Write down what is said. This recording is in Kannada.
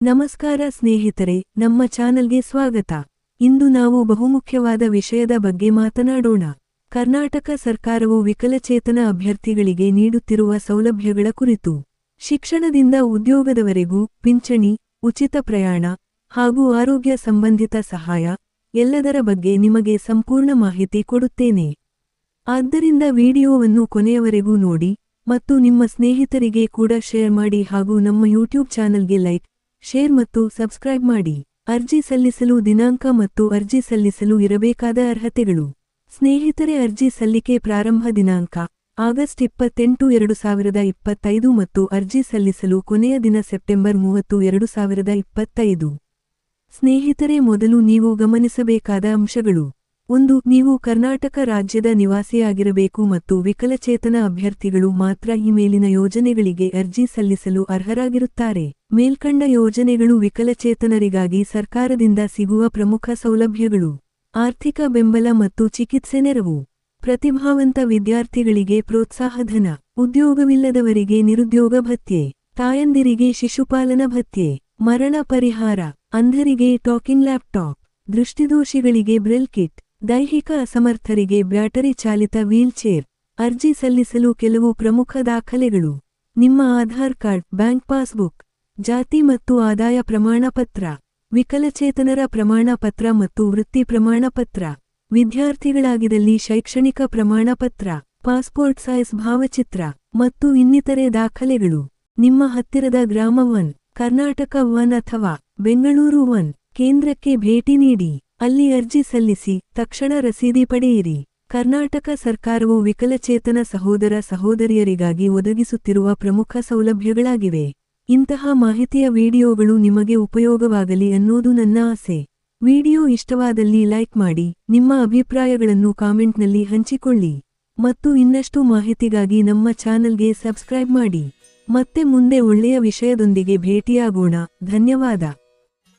ನಮಸ್ಕಾರ ಸ್ನೇಹಿತರೆ, ನಮ್ಮ ಚಾನಲ್ಗೆ ಸ್ವಾಗತ. ಇಂದು ನಾವು ಬಹುಮುಖ್ಯವಾದ ವಿಷಯದ ಬಗ್ಗೆ ಮಾತನಾಡೋಣ. ಕರ್ನಾಟಕ ಸರ್ಕಾರವು ವಿಕಲಚೇತನ ಅಭ್ಯರ್ಥಿಗಳಿಗೆ ನೀಡುತ್ತಿರುವ ಸೌಲಭ್ಯಗಳ ಕುರಿತು. ಶಿಕ್ಷಣದಿಂದ ಉದ್ಯೋಗದವರೆಗೂ ಪಿಂಚಣಿ, ಉಚಿತ ಪ್ರಯಾಣ ಹಾಗೂ ಆರೋಗ್ಯ ಸಂಬಂಧಿತ ಸಹಾಯ ಎಲ್ಲದರ ಬಗ್ಗೆ ನಿಮಗೆ ಸಂಪೂರ್ಣ ಮಾಹಿತಿ ಕೊಡುತ್ತೇನೆ. ಆದ್ದರಿಂದ ವಿಡಿಯೋವನ್ನು ಕೊನೆಯವರೆಗೂ ನೋಡಿ ಮತ್ತು ನಿಮ್ಮ ಸ್ನೇಹಿತರಿಗೆ ಕೂಡ ಶೇರ್ ಮಾಡಿ ಹಾಗೂ ನಮ್ಮ ಯೂಟ್ಯೂಬ್ ಚಾನಲ್ಗೆ ಲೈಕ್ ಶೇರ್ ಮತ್ತು ಸಬ್ಸ್ಕ್ರೈಬ್ ಮಾಡಿ. ಅರ್ಜಿ ಸಲ್ಲಿಸಲು ದಿನಾಂಕ ಮತ್ತು ಅರ್ಜಿ ಸಲ್ಲಿಸಲು ಇರಬೇಕಾದ ಅರ್ಹತೆಗಳು. ಸ್ನೇಹಿತರೆ, ಅರ್ಜಿ ಸಲ್ಲಿಕೆ ಪ್ರಾರಂಭ ದಿನಾಂಕ. ಆಗಸ್ಟ್ ಇಪ್ಪತ್ತೆಂಟು, ಎರಡು ಸಾವಿರದ ಇಪ್ಪತ್ತೈದು ಮತ್ತು ಅರ್ಜಿ ಸಲ್ಲಿಸಲು ಕೊನೆಯ ದಿನ ಸೆಪ್ಟೆಂಬರ್ ಮೂವತ್ತು, ಎರಡು ಸಾವಿರದ ಇಪ್ಪತ್ತೈದು. ಸ್ನೇಹಿತರೆ, ಮೊದಲು ನೀವು ಗಮನಿಸಬೇಕಾದ ಅಂಶಗಳು. ಒಂದು, ನೀವು ಕರ್ನಾಟಕ ರಾಜ್ಯದ ನಿವಾಸಿಯಾಗಿರಬೇಕು ಮತ್ತು ವಿಕಲಚೇತನ ಅಭ್ಯರ್ಥಿಗಳು ಮಾತ್ರ ಈ ಮೇಲಿನ ಯೋಜನೆಗಳಿಗೆ ಅರ್ಜಿ ಸಲ್ಲಿಸಲು ಅರ್ಹರಾಗಿರುತ್ತಾರೆ. ಮೇಲ್ಕಂಡ ಯೋಜನೆಗಳು ವಿಕಲಚೇತನರಿಗಾಗಿ ಸರ್ಕಾರದಿಂದ ಸಿಗುವ ಪ್ರಮುಖ ಸೌಲಭ್ಯಗಳು. ಆರ್ಥಿಕ ಬೆಂಬಲ ಮತ್ತು ಚಿಕಿತ್ಸೆ ನೆರವು. ಪ್ರತಿಭಾವಂತ ವಿದ್ಯಾರ್ಥಿಗಳಿಗೆ ಪ್ರೋತ್ಸಾಹಧನ. ಉದ್ಯೋಗವಿಲ್ಲದವರಿಗೆ ನಿರುದ್ಯೋಗ ಭತ್ಯೆ. ತಾಯಂದಿರಿಗೆ ಶಿಶುಪಾಲನ ಭತ್ಯೆ. ಮರಣ ಪರಿಹಾರ. ಅಂಧರಿಗೆ ಟಾಕಿಂಗ್ ಲ್ಯಾಪ್ಟಾಪ್. ದೃಷ್ಟಿದೋಷಿಗಳಿಗೆ ಬ್ರೆಲ್ ಕಿಟ್. ದೈಹಿಕ ಅಸಮರ್ಥರಿಗೆ ಬ್ಯಾಟರಿ ಚಾಲಿತ ವೀಲ್ಚೇರ್ ಅರ್ಜಿ ಸಲ್ಲಿಸಲು ಕೆಲವು ಪ್ರಮುಖ ದಾಖಲೆಗಳು. ನಿಮ್ಮ ಆಧಾರ್ ಕಾರ್ಡ್, ಬ್ಯಾಂಕ್ ಪಾಸ್ಬುಕ್, ಜಾತಿ ಮತ್ತು ಆದಾಯ ಪ್ರಮಾಣಪತ್ರ, ವಿಕಲಚೇತನರ ಪ್ರಮಾಣಪತ್ರ ಮತ್ತು ವೃತ್ತಿ ಪ್ರಮಾಣಪತ್ರ ವಿದ್ಯಾರ್ಥಿಗಳಾಗಿದಲ್ಲಿ ಶೈಕ್ಷಣಿಕ ಪ್ರಮಾಣಪತ್ರ, ಪಾಸ್ಪೋರ್ಟ್ ಸೈಜ್ ಭಾವಚಿತ್ರ ಮತ್ತು ಇನ್ನಿತರೆ ದಾಖಲೆಗಳು. ನಿಮ್ಮ ಹತ್ತಿರದ ಗ್ರಾಮ ಒನ್, ಕರ್ನಾಟಕ ಒನ್ ಅಥವಾ ಬೆಂಗಳೂರು ಒನ್ ಕೇಂದ್ರಕ್ಕೆ ಭೇಟಿ ನೀಡಿ. ಅಲ್ಲಿ ಅರ್ಜಿ ಸಲ್ಲಿಸಿ, ತಕ್ಷಣ ರಸೀದಿ ಪಡೆಯಿರಿ. ಕರ್ನಾಟಕ ಸರ್ಕಾರವು ವಿಕಲಚೇತನ ಸಹೋದರ ಸಹೋದರಿಯರಿಗಾಗಿ ಒದಗಿಸುತ್ತಿರುವ ಪ್ರಮುಖ ಸೌಲಭ್ಯಗಳಾಗಿವೆ. ಇಂತಹ ಮಾಹಿತಿಯ ವಿಡಿಯೋಗಳು ನಿಮಗೆ ಉಪಯೋಗವಾಗಲಿ ಅನ್ನೋದು ನನ್ನ ಆಸೆ. ವಿಡಿಯೋ ಇಷ್ಟವಾದಲ್ಲಿ ಲೈಕ್ ಮಾಡಿ, ನಿಮ್ಮ ಅಭಿಪ್ರಾಯಗಳನ್ನು ಕಾಮೆಂಟ್ನಲ್ಲಿ ಹಂಚಿಕೊಳ್ಳಿ. ಮತ್ತು ಇನ್ನಷ್ಟು ಮಾಹಿತಿಗಾಗಿ ನಮ್ಮ ಚಾನಲ್ಗೆ ಸಬ್ಸ್ಕ್ರೈಬ್ ಮಾಡಿ. ಮತ್ತೆ ಮುಂದೆ ಒಳ್ಳೆಯ ವಿಷಯದೊಂದಿಗೆ ಭೇಟಿಯಾಗೋಣ. ಧನ್ಯವಾದ.